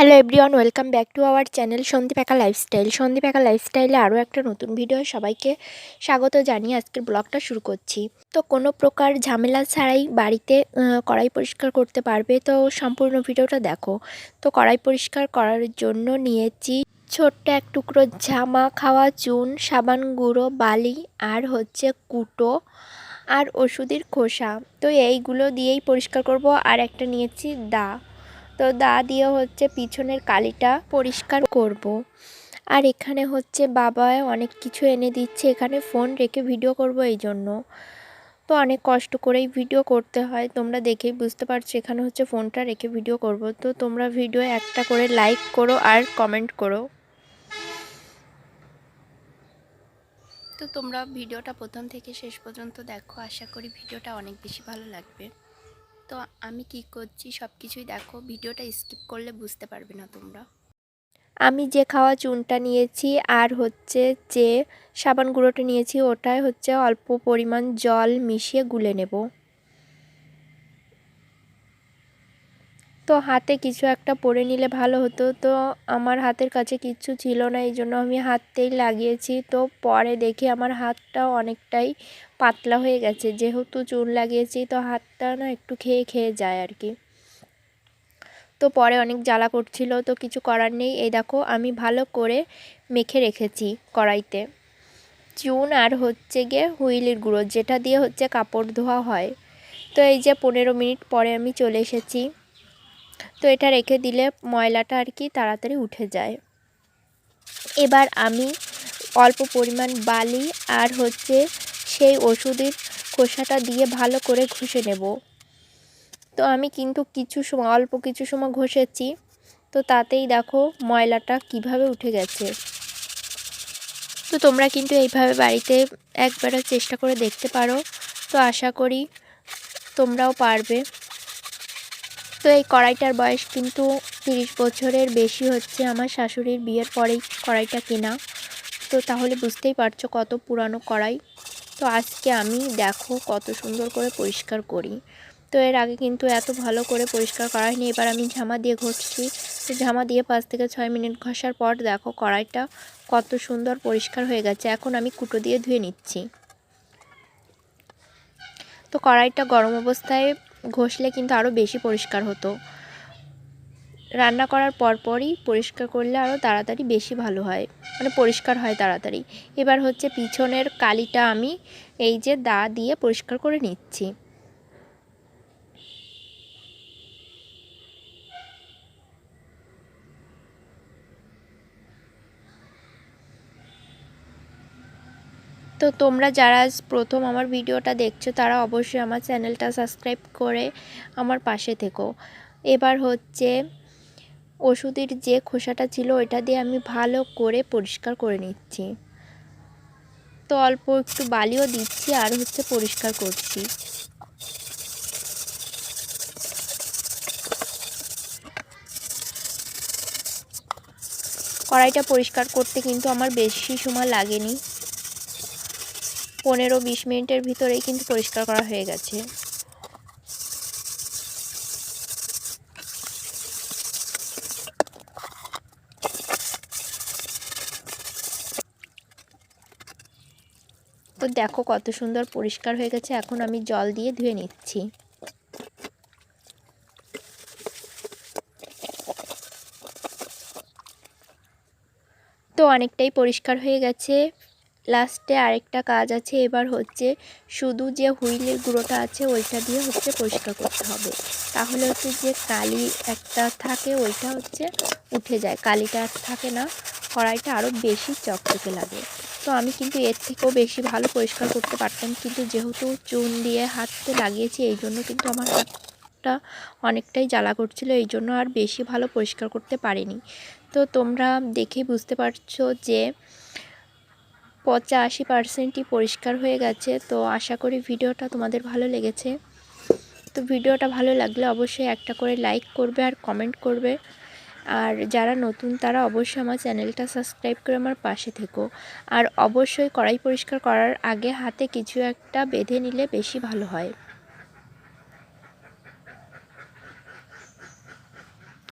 Hello everyone welcome back to our channel Sandeep একা lifestyle Sandeep একা লাইফস্টাইলে আরও একটা নতুন ভিডিও সবাইকে স্বাগত জানিয়ে আজকের ব্লগটা শুরু করছি। তো কোনো প্রকার ঝামেলা ছাড়াই বাড়িতে কড়াই পরিষ্কার করতে পারবে, তো সম্পূর্ণ ভিডিওটা দেখো। তো কড়াই পরিষ্কার করার জন্য নিয়েছি ছোট্ট এক টুকরো ঝামা, খাওয়া চুন, সাবান গুঁড়ো, বালি আর হচ্ছে কুটো আর ওষুধের খোসা। তো এইগুলো দিয়েই পরিষ্কার করব আর একটা নিয়েছি দা। তো দা দিয়ে হচ্ছে পিছনের কালিটা পরিষ্কার করব। আর এখানে হচ্ছে বাবা অনেক কিছু এনে দিচ্ছে, এখানে ফোন রেখে ভিডিও করব এই জন্য। তো অনেক কষ্ট করেই ভিডিও করতে হয়, তোমরা দেখেই বুঝতে পারছ এখানে হচ্ছে ফোনটা রেখে ভিডিও করব। তো তোমরা ভিডিও একটা করে লাইক করো আর কমেন্ট করো। তো তোমরা ভিডিওটা প্রথম থেকে শেষ পর্যন্ত দেখো, আশা করি ভিডিওটা অনেক বেশি ভালো লাগবে। তো আমি কি করছি? সব কিছুই দেখো। ভিডিওটা স্কিপ করলে বুঝতে পারবে না তোমরা। আমি যে খাওয়া চুনটা নিয়েছি আর হচ্ছে যে সাবান গুঁড়োটা নিয়েছি ওটাই হচ্ছে অল্প পরিমাণ জল মিশিয়ে গুলে নেব। তো হাতে কিছু একটা পরে নিলে ভালো হতো। তো আমার হাতের কাছে কিচ্ছু ছিল না, এই জন্য আমি হাততেই লাগিয়েছি। তো পরে দেখি আমার হাতটা অনেকটাই পাতলা হয়ে গেছে। যেহেতু চুন লাগিয়েছি, তো হাতটা না একটু খেয়ে খেয়ে যায় আর কি। তো পরে অনেক জ্বালা করছিল, তো কিছু করার নেই। এই দেখো, আমি ভালো করে মেখে রেখেছি কড়াইতে। চুন আর হচ্ছে গিয়ে হুইলের গুঁড়ো, যেটা দিয়ে হচ্ছে কাপড় ধোয়া হয়। তো এই যে পনেরো মিনিট পরে আমি চলে এসেছি। তো এটা রেখে দিলে ময়লাটা আর কি তাড়াতাড়ি উঠে যায়। এবার আমি অল্প পরিমাণ বালি আর হচ্ছে সেই ওষুধের খোসাটা দিয়ে ভালো করে ঘষে নেব। তো আমি কিন্তু কিছু সময় অল্প কিছু সময় ঘষেছি। তো তাতেই দেখো ময়লাটা কীভাবে উঠে গেছে। তো তোমরা কিন্তু এইভাবে বাড়িতে একবার চেষ্টা করে দেখতে পারো। তো আশা করি তোমরাও পারবে। তো এই কড়াইটার বয়স কিন্তু তিরিশ বছরের বেশি হচ্ছে আমার শাশুড়ির বিয়ের পরেই কড়াইটা কেনা। তো তাহলে বুঝতেই পারছ কত পুরানো কড়াই। তো আজকে আমি দেখো কত সুন্দর করে পরিষ্কার করি। তো এর আগে কিন্তু এত ভালো করে পরিষ্কার করা হয়নি এবার আমি ঝামা দিয়ে ঘষছি। তো ঝামা দিয়ে পাঁচ থেকে ছয় মিনিট ঘষার পর দেখো কড়াইটা কত সুন্দর পরিষ্কার হয়ে গেছে। এখন আমি কুটো দিয়ে ধুয়ে নিচ্ছি। তো কড়াইটা গরম অবস্থায় ঘষলে কিন্তু আরও বেশি পরিষ্কার হতো। রান্না করার পরপরই পরিষ্কার করলে আরও তাড়াতাড়ি বেশি ভালো হয়। মানে পরিষ্কার হয় তাড়াতাড়ি। এবার হচ্ছে পিছনের কালিটা আমি এই যে দা দিয়ে পরিষ্কার করে নিচ্ছি। তো তোমরা যারা প্রথম আমার ভিডিওটা দেখছ, তারা অবশ্যই আমার চ্যানেলটা সাবস্ক্রাইব করে আমার পাশে থেকো। এবার হচ্ছে ওষুধের যে খোসাটা ছিল, ওইটা দিয়ে আমি ভালো করে পরিষ্কার করে নিচ্ছি। তো অল্প একটু বালিও দিচ্ছি আর হচ্ছে পরিষ্কার করছি। কড়াইটা পরিষ্কার করতে কিন্তু আমার বেশি সময় লাগেনি। পনেরো বিশ মিনিটের ভিতরেই কিন্তু পরিষ্কার করা হয়ে গেছে। তো দেখো কত সুন্দর পরিষ্কার হয়ে গেছে। এখন আমি জল দিয়ে ধুয়ে নিচ্ছি। তো অনেকটাই পরিষ্কার হয়ে গেছে। লাস্টে আরেকটা কাজ আছে, এবার হচ্ছে শুধু যে হুইলের গুঁড়োটা আছে, ওইটা দিয়ে হচ্ছে পরিষ্কার করতে হবে। তাহলে হচ্ছে যে কালি একটা থাকে, ওইটা হচ্ছে উঠে যায়। কালিটা থাকে না, কড়াইটা আরও বেশি চকচকে লাগে। তো আমি কিন্তু এর থেকেও বেশি ভালো পরিষ্কার করতে পারতাম, কিন্তু যেহেতু চুন দিয়ে হাততে লাগিয়েছি, এই জন্য কিন্তু আমার হাতটা অনেকটাই জ্বালা করছিল, এই জন্য আর বেশি ভালো পরিষ্কার করতে পারিনি। তো তোমরা দেখেই বুঝতে পারছ যে পঁচাশি পার্সেন্টই পরিষ্কার হয়ে গেছে। তো আশা করি ভিডিওটা তোমাদের ভালো লেগেছে। তো ভিডিওটা ভালো লাগলে অবশ্যই একটা করে লাইক করবে আর কমেন্ট করবে। আর যারা নতুন তারা অবশ্যই আমার চ্যানেলটা সাবস্ক্রাইব করে আমার পাশে থেকো। আর অবশ্যই কড়াই পরিষ্কার করার আগে হাতে কিছু একটা বেঁধে নিলে বেশি ভালো হয়।